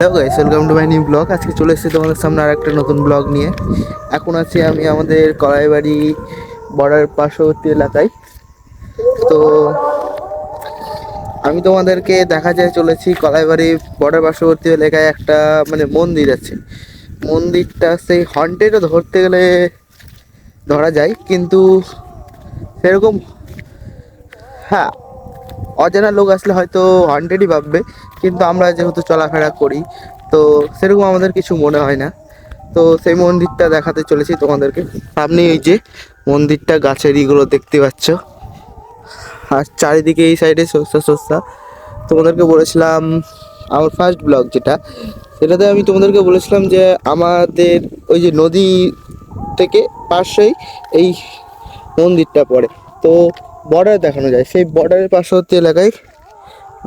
Hello guys welcome to my new blog আজকে চলে এসেছি তোমাদের সামনে আর একটা নতুন ব্লগ নিয়ে। এখন আছি আমি আমাদের কড়াইবাড়ি বর্ডার পার্শ্ববর্তী এলাকায়। তো আমি তোমাদেরকে দেখা যায় চলেছি কলাইবাড়ি বর্ডার পার্শ্ববর্তী এলাকায় একটা মানে মন্দির আছে। মন্দিরটা সেই হন্টেডও ধরতে গেলে ধরা যায়, কিন্তু সেরকম হ্যাঁ অজানা লোক আসলে হয়তো হন্টেডই ভাববে, কিন্তু আমরা যেহেতু চলাফেরা করি, তো সেরকম আমাদের কিছু মনে হয় না। তো সেই মন্দিরটা দেখাতে চলেছি তোমাদেরকে। আপনি এই যে মন্দিরটা, গাছের ইগুলো দেখতে পাচ্ছ। আর চারিদিকে এই সাইডে সস্তা সস্তা তোমাদেরকে বলেছিলাম আমার ফার্স্ট ব্লগ যেটা, সেটাতে আমি তোমাদেরকে বলেছিলাম যে আমাদের ওই যে নদী থেকে পাশেই এই মন্দিরটা পড়ে। তো বর্ডার দেখানো যায়। সেই বর্ডারের পার্শ্ববর্তী এলাকায়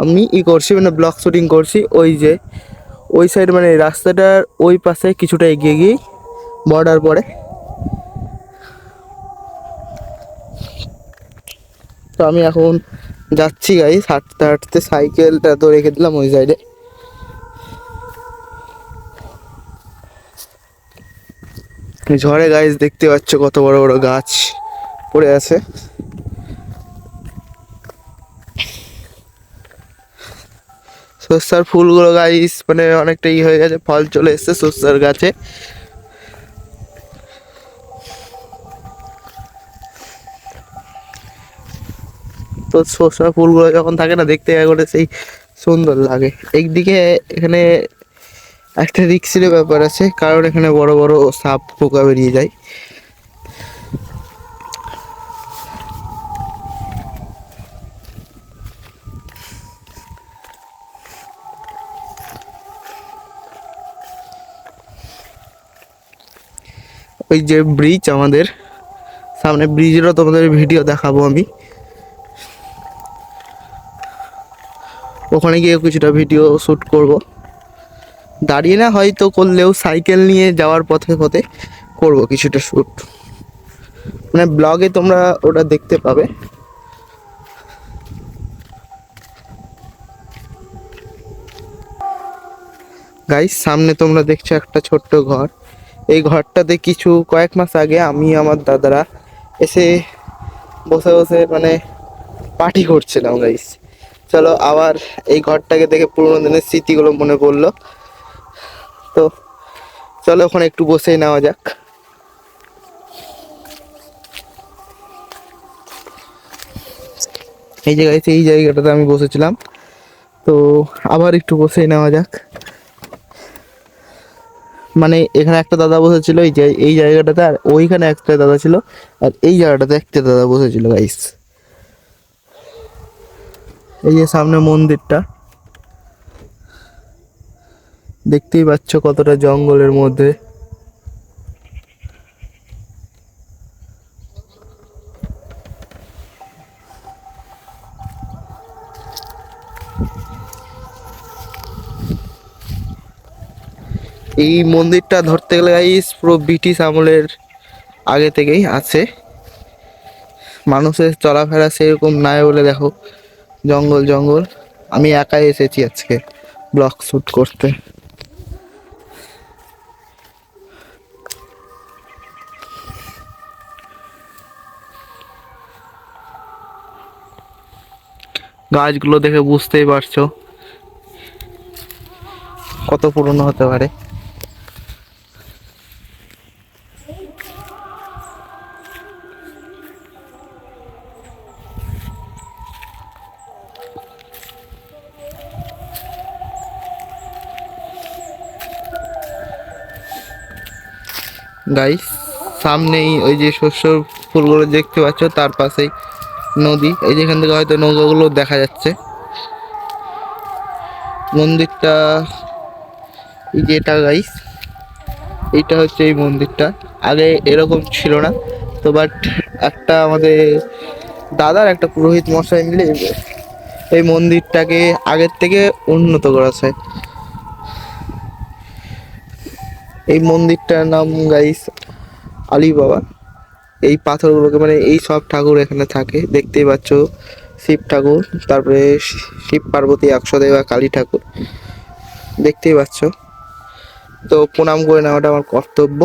আমি ই করছি মানে ব্লক শুটিং করছি। ওই যে, ওই সাইড মানে রাস্তাটার ওই পাশে কিছুটা এগিয়ে গিয়েই বর্ডার পড়ে। তো আমি এখন যাচ্ছি গাইস হাঁটতে হাঁটতে সাইকেলটা তো রেখে দিলাম ওই সাইডে ঝড়ে গাছ দেখতে পাচ্ছ কত বড় বড় গাছ পড়ে আছে। সর্ষার ফুলগুলো গাইস মানে অনেকটা ই হয়ে গেছে, ফল চলে এসছে সর্ষার গাছে। তো সর্ষার ফুলগুলো যখন থাকে না, দেখতে একবারে সেই সুন্দর লাগে। একদিকে এখানে একটা রিক্সের ব্যাপার আছে, কারণ এখানে বড় বড় সাপ পোকা বেরিয়ে যায়। ওই যে ব্রিজ আমাদের। সামনে ব্রিজেরও তোমাদের ভিডিও দেখাবো আমি। ওখানে গিয়ে কিছুটা ভিডিও শ্যুট করব। দাঁড়িয়ে না হয়তো করলেও সাইকেল নিয়ে যাওয়ার পথে পথে করব কিছুটা শ্যুট মানে ব্লগে তোমরা ওটা দেখতে পাবে। গাইস সামনে তোমরা দেখছ একটা ছোট্ট ঘর। এই ঘরটাতে কিছু কয়েক মাস আগে আমি আমার দাদারা এসে বসে বসে মানে পার্টি করছিলাম গাইস চলো আবার এই ঘরটাকে দেখে পুরোনো দিনের স্মৃতিগুলো মনে পড়ল। তো চলো ওখানে একটু বসেই নেওয়া যাক। এই জায়গায় এই জায়গাটাতে আমি বসেছিলাম। তো আবার একটু বসেই নেওয়া যাক। মানে এখানে একটা দাদা বসেছিল, এই এই জায়গাটাতে আর ওইখানে একটা দাদা ছিল, আর এই জায়গাটাতে একটা দাদা বসেছিল গাইস এই যে সামনে মন্দিরটা। দেখতেই পাচ্ছ কতটা জঙ্গলের মধ্যে। এই মন্দিরটা ধরতে গেলে গাইস পুরো ব্রিটিশ আমলের আগে থেকেই আছে। মানুষের চলাফেরা সেরকম নাই বলে দেখো। জঙ্গল জঙ্গল। আমি একাই এসেছি আজকে ব্লগ শ্যুট করতে। গাছগুলো দেখে বুঝতেই পারছ। কত পুরনো হতে পারে। গাইস সামনেই ওই যে শস্য ফুলগুলো দেখতে পাচ্ছ, তার পাশেই নদী। এই যেখান থেকে হয়তো নৌকাগুলো দেখা যাচ্ছে। মন্দিরটা, এই যে এটা গাইস এইটা হচ্ছে এই মন্দিরটা। আগে এরকম ছিল না, তো বাট একটা আমাদের দাদার, একটা পুরোহিত মশাই মিলে এই মন্দিরটাকে আগের থেকে উন্নত করেছে। এই মন্দিরটার নাম গাইস আলী বাবা এই পাথরগুলোকে মানে এই সব ঠাকুর এখানে থাকে, দেখতেই পাচ্ছ শিব ঠাকুর, তারপরে শিব পার্বতী একশো দেবা কালী ঠাকুর, দেখতেই পাচ্ছ। তো প্রণাম করে নেওয়াটা আমার কর্তব্য।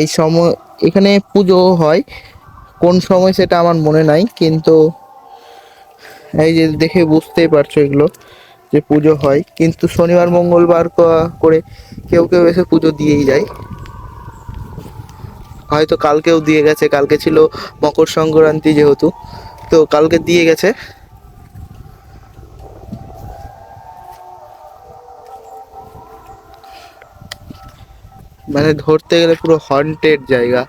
এই সময় এখানে পুজো হয়, কোন সময় সেটা আমার মনে নাই, কিন্তু এই যে দেখে বুঝতেই পারছ এগুলো যে পুজো হয়। কিন্তু শনিবার, মঙ্গলবার করে কেউ কেউ এসে পুজো দিয়েই যায়। হয়তো কালকেও দিয়ে গেছে, কালকে ছিল মকর সংক্রান্তি যেহেতু, তো কালকে দিয়ে গেছে। মানে ধরতে গেলে পুরো হন্টেড জায়গা।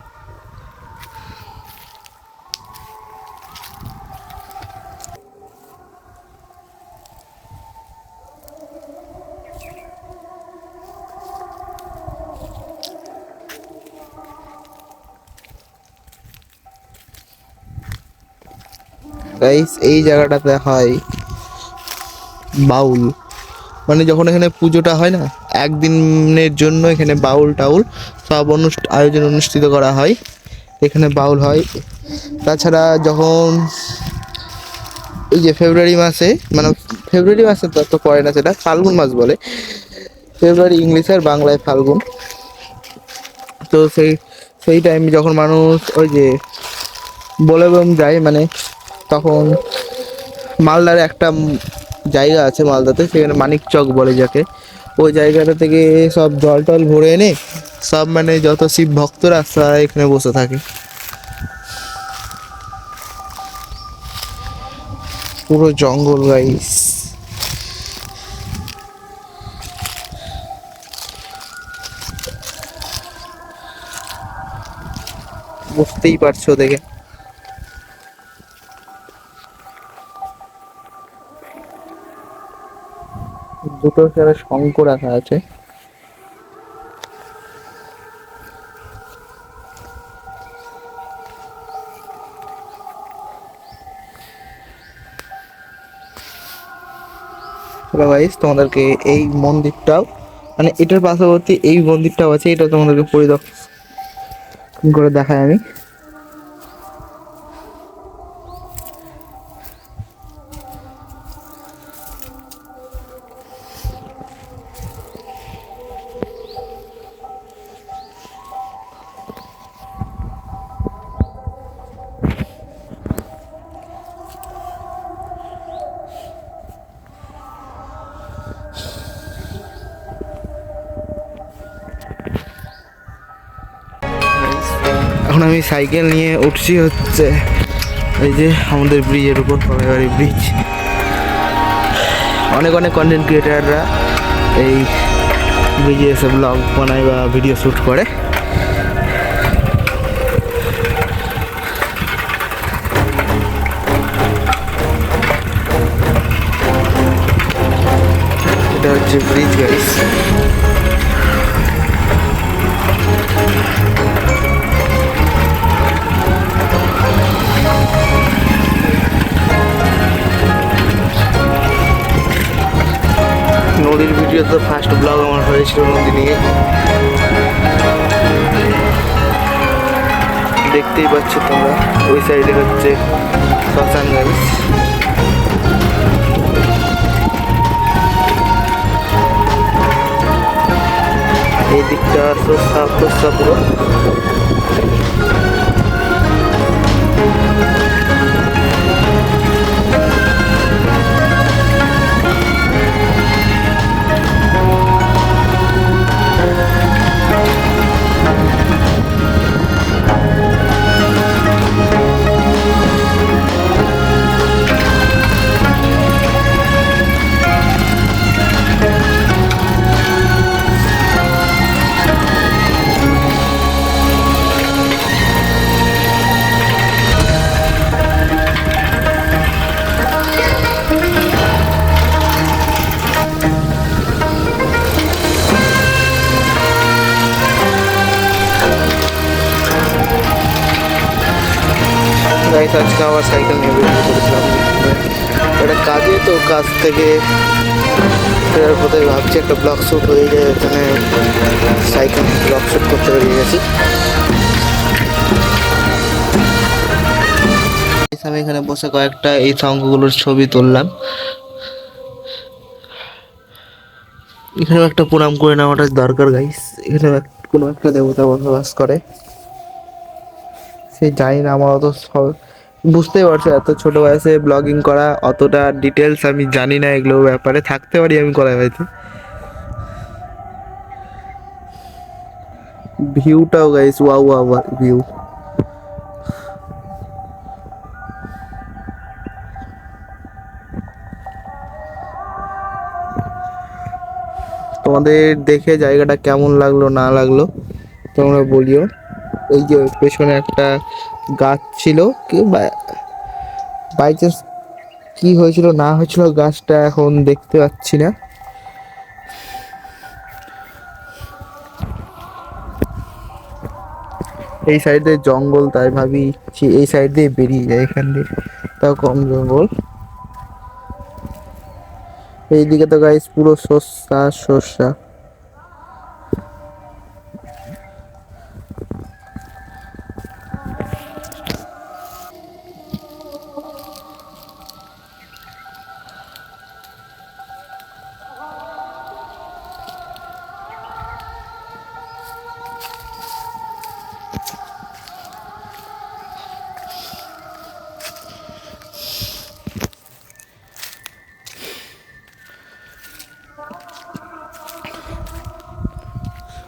গাইস এই জায়গাটাতে হয় বাউল। মানে যখন এখানে পুজোটা হয় না, একদিনের জন্য এখানে বাউল টাউল সব অনুষ্ঠা, আয়োজন অনুষ্ঠিত করা হয়। এখানে বাউল হয়। তাছাড়া যখন ওই যে ফেব্রুয়ারি মাসে মানে ফেব্রুয়ারি মাসে তো পড়ে না সেটা, ফাল্গুন মাস বলে। ফেব্রুয়ারি ইংলিশ আর বাংলায় ফাল্গুন। তো সেই সেই টাইমে যখন মানুষ ওই যে বলে যায় মানে তখন মালদার একটা জায়গা আছে মালদাতে, সেখানে মানিক চক বলে যাকে। ওই জায়গাটা থেকে সব জল টল ভরে এনে সব মানে যত শিব ভক্তরা তারা এখানে বসে থাকে। পুরো জঙ্গল গাইস বুঝতেই পারছ দেখে। দুটো সেরা শঙ্খ রাখা আছে। তোমাদেরকে এই মন্দিরটাও মানে এটার পাশাপাশি এই মন্দিরটাও আছে, এটা তোমাদেরকে পরিদর্শন করে দেখাই আমি। আমি সাইকেল নিয়ে উঠছি হচ্ছে এই যে আমাদের ব্রিজের উপর কলাইবাড়ি ব্রিজ। অনেক অনেক কন্টেন্ট ক্রিয়েটাররা এই ব্রিজে এসে ব্লগ বানায় বা ভিডিও শ্যুট করে। এটা হচ্ছে ব্রিজ গাইস নদীর ভিডিও তো ফার্স্ট ব্লগ আমার হয়েছিল নদী নিয়ে। দেখতেই পাচ্ছ তোমরা, ওই সাইডে হচ্ছে শ্মশান গাইস এই দিকটা সস্তা সস্তা পুরো। গাইস আজকে আবার সাইকেল নিয়ে বেরিয়ে পড়েছিলাম এটা কাজে তো কাজ থেকে ফেরার পথে ভাবছি একটা ব্লগ শ্যুট হয়ে যায় ওখানে সাইকেল ব্লগ শ্যুট করতে বেরিয়ে গেছি। আমি এখানে বসে কয়েকটা এই শঙ্খগুলোর ছবি তুললাম। এখানেও একটা প্রণাম করে নেওয়াটা দরকার গাইস এখানে কোনো একটা দেবতা বসবাস করে। সে জানি না আমার অত বুঝতেই পারছ, এত ছোট বয়সে ব্লগিং করা অতটা ডিটেলস আমি জানি না এগুলোর ব্যাপারে, থাকতে পারি আমি কলাই বাড়িতে। ভিউটাও গাইস ওয়াও ওয়াও ভিউ তোমাদের দেখে জায়গাটা কেমন লাগল, না লাগল, তোমরা বলিও। ওই যে পেছনে একটা গাছ ছিল বাই চান্স কি হয়েছিল, না হয়েছিল গাছটা এখন দেখতে পাচ্ছি না। এই সাইডে জঙ্গল, তাই ভাবি এই সাইড দিয়ে বেরিয়ে যায় এখান দিয়ে। তাও কম জঙ্গল। এইদিকে তো গাইস পুরো সস্তা সর্ষা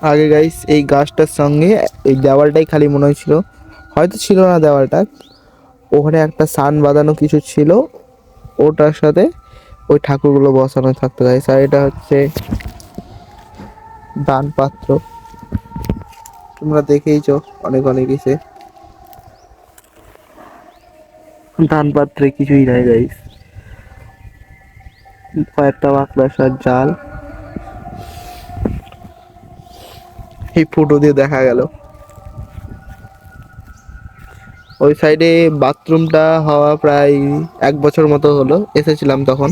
আগে গাইস এই গাছটার সঙ্গে এই দেওয়ালটাই খালি মনে হয়েছিল হয়তো ছিল না দেওয়ালটা। ওখানে একটা সান বাঁধানো কিছু ছিল। ওটার সাথে ওই ঠাকুরগুলো বসানো থাকতো গাইস আর এটা হচ্ছে দান পাত্র। তোমরা দেখেইছো অনেক অনেক এসে দান পাত্রে কিছুই নাই গাইস কয়েকটা মাকড়াসার জাল। এই ফুটো দিয়ে দেখা গেল। ওই সাইডে বাথরুমটা হওয়া প্রায় এক বছর মতো হলো, এসেছিলাম তখন।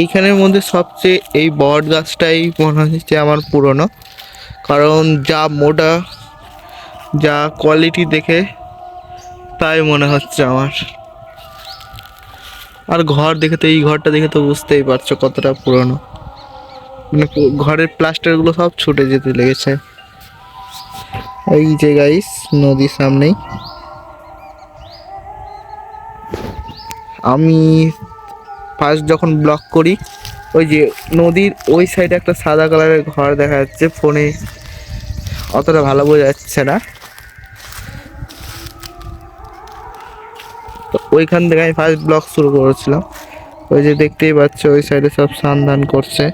এইখানের মধ্যে সবচেয়ে এই বট গাছটাই মনে হচ্ছে আমার পুরনো। কারণ যা মোটা, যা কোয়ালিটি দেখে তাই মনে হচ্ছে আমার। আর ঘর দেখে তো, এই ঘরটা দেখে তো বুঝতেই পারছ কতটা পুরনো। মানে ঘরের প্লাস্টারগুলো সব ছুটে যেতে লেগেছে। এই যে গাইস নদীর সামনেই। আমি ফার্স্ট যখন ব্লক করি, ওই যে নদীর ওই সাইডে একটা সাদা কালারের ঘর দেখা যাচ্ছে। ফোনে অতটা ভালো বোঝা যাচ্ছে না। ওইখান থেকে আমি ফার্স্ট ব্লগ শুরু করেছিলাম। ওই যে দেখতেই পাচ্ছ, ওই সাইডে সব স্নান করছে।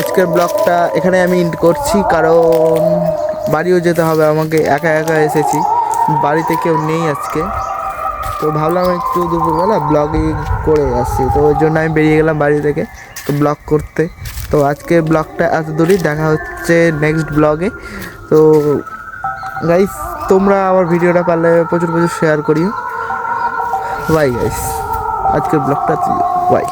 আজকের ব্লগটা এখানে আমি ইন্ড করছি, কারণ বাড়িও যেতে হবে, আমাকে একা একা এসেছি। বাড়িতে কেউ নেই আজকে। তো ভাবলাম একটু দুপুরবেলা ব্লগিং করে আসছি তো ওই জন্য আমি বেরিয়ে গেলাম বাড়ি থেকে তো ব্লগ করতে। তো আজকে ব্লগটা এত দূরই দেখা হচ্ছে নেক্সট ব্লগে তো গাইস তোমরা আমার ভিডিওটা পারলে প্রচুর প্রচুর শেয়ার করিও। বাই গাইস আজকের ব্লগটা বাই